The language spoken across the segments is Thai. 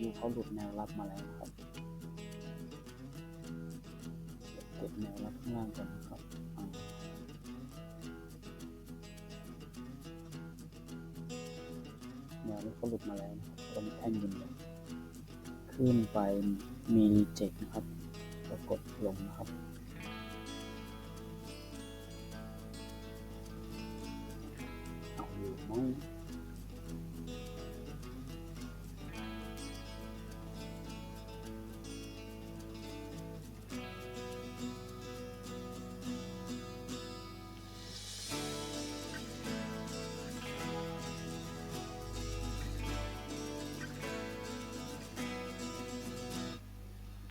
ยูเขาหลุดแนวรับมาแล้วครับเก็บแนวรับข้างล่างก่อนนะครับแนวนี้ก็หลุดมาแล้วนะครับตรงแท่นยืนขึ้นไปมีเจ็คนะครับก็กดลงนะครับเอาอยู่ไห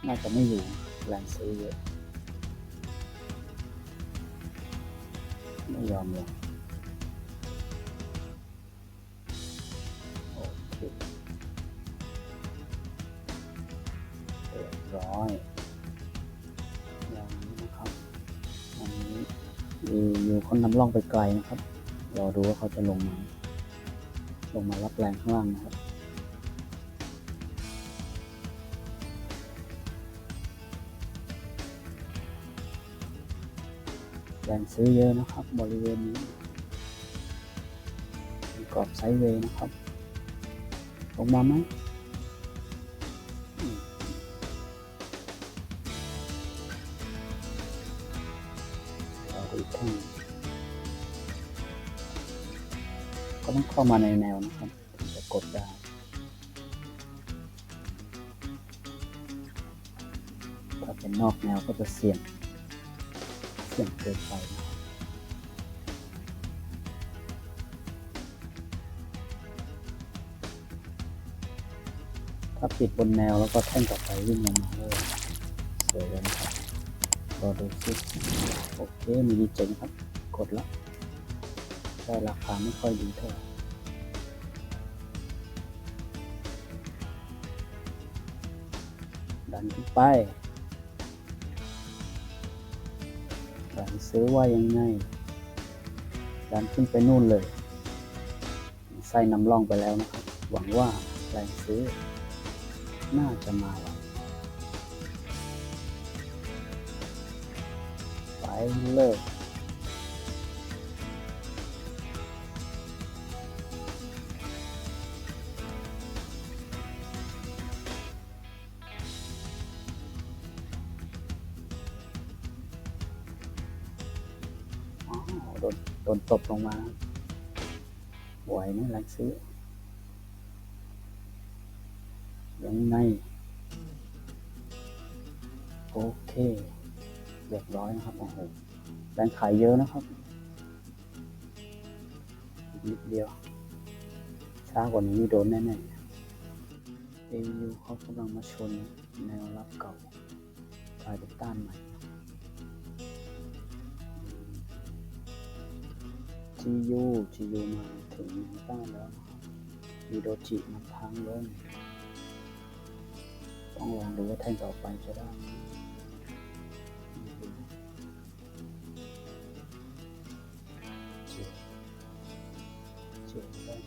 น่าจะไม่อยู่แรงซื้อเยอะไม่ยอมลงโอเคเรียบร้อยอย่างนี้นะครับอันนี้มีอยู่เขานำล่องไปไกลนะครับรอดูว่าเขาจะลงมาลงมารับแรงข้างล่างนะครับ แรงซื้อเยอะนะครับ บริเวณนี้กรอบไซด์เวย์นะครับลงมาไหมเราดูอีกข้างก็ต้องเข้ามาในแนวนะครับถึงจะกดได้ถ้าเป็นนอกแนวก็จะเสี่ยง เสี่ยงเกินไปถ้าปิดบนแนวแล้วก็แท่งต่อไปวิ่งลงมาเลยสวยเลยนะครับรอดูซิโอเคมีดีเจนครับ กดแล้วได้ราคาไม่ค่อยดีเท่าไหร่ดันขึ้นไป ดันซื้อว่ายังไงดันขึ้นไปนู่นเลย ไส้นำร่องไปแล้วนะครับ หวังว่าแรงซื้อ น่าจะมาไวไปเลย ดนโดนตบลงมาไหวไหมแรงซื้อยังไงโอเคเรียบร้อยนะครับโอ้โหแรงขายเยอะนะครับนิดเดียวช้ากว่านี้โดนแน่ๆ AU เขากำลังมาชนแนวรับเก่ากลายเป็นต้านใหม่ GU GU มาถึงแนวต้านแล้วครับมีโดจินำทางลงต้องลองดูว่าแท่งต่อไปจะได้ไหมเจ็ดเจ็ดแต้ม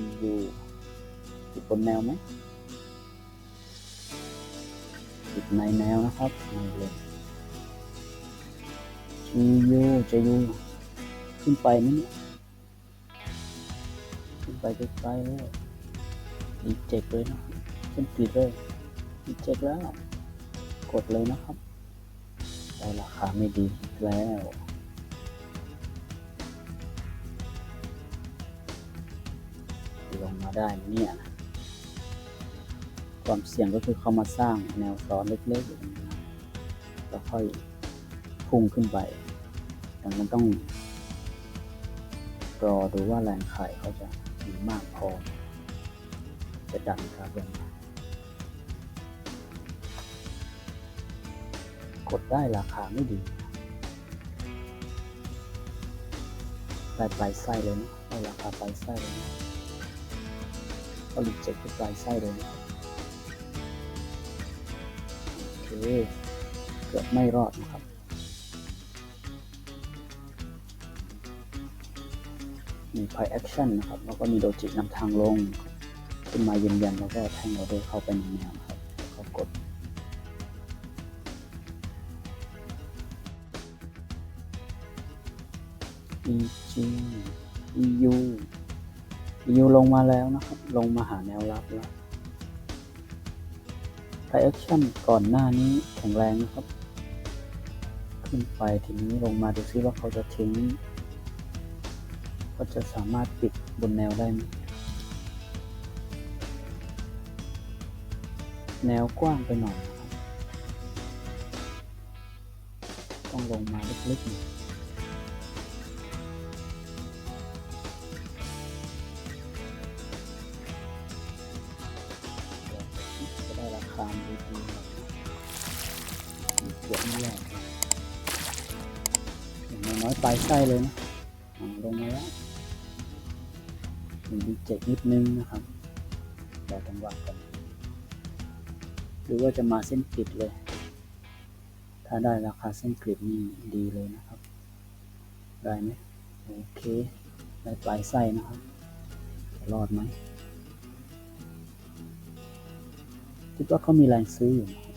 EU ติดบนแนวไหมติดในแนวนะครับในเลย GU จะอยู่ขึ้นไปไหมเนี่ยขึ้นไปไกลๆเลยดีเจ็กเลยนะขึ้นปิดเลยดีเจ็กแล้ว กดเลยนะครับได้ราคาไม่ดีแล้วลงมาได้เนี่ย ความเสี่ยงก็คือเขามาสร้างแนวซ้อนเล็กๆอย่างนี้แล้วค่อย พุ่งขึ้นไปดังนั้นต้องรอดูว่าแรงขายเขาจะมีมากพอ จะดันครับลงมากดได้ราคาไม่ดีได้ปลายไส้เลยนะได้ราคาปลายไส้เลยนะก็หลุดเจ็บที่ปลายไส้เลยนะโอเคเกือบไม่รอดนะครับ มี p พ Action นะครับ แล้วก็มีโดจินำทางลง ขึ้นมายืนยันแล้วก็แท่งออเดอร์เข้าไปในแนวครับแล้วก็กด EG EU EU ลงมาแล้วนะครับ ลงมาหาแนวรับแล้ว Price Action ก่อนหน้านี้แข็งแรงนะครับ ขึ้นไปทีนี้ลงมาดูซิว่าเขาจะทิ้ง เขาจะสามารถปิดบนแนวได้ไหมแนวกว้างไปหน่อยนะครับต้องลงมาเลึกๆหน่อยจะได้ราคาดีๆนะเกือบไม่แย่อย่างน้อยปลายไส้เลยนะ มีดีเจ็กนิดนึงนะครับรอจังหวะกันหรือว่าจะมาเส้นกริดเลย ถ้าได้ราคาเส้นกริดนี่ดีเลยนะครับ ได้ไหมโอเค ได้ปลายไส้นะครับจะรอดไหมคิดว่าเขามีแรงซื้ออยู่นะครับ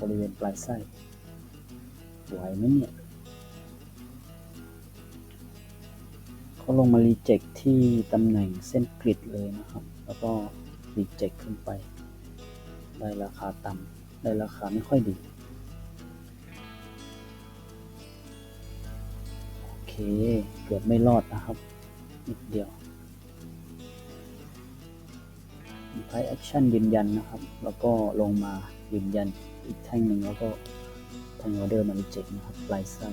บริเวณปลายไส้ไหวไหมเนี่ย เขาลงมารีเจ็คที่ตำแหน่งเส้นกริดเลยนะครับ แล้วก็รีเจ็คขึ้นไป ได้ราคาต่ำได้ราคาไม่ค่อยดี โอเค เกือบไม่รอดนะครับนิดเดียวใช้แอคชั่นยืนยันนะครับ แล้วก็ลงมายืนยันอีกแท่งหนึ่งแล้วก็ท่งออเดอร์มารีเจ็คนะครับปลายไส้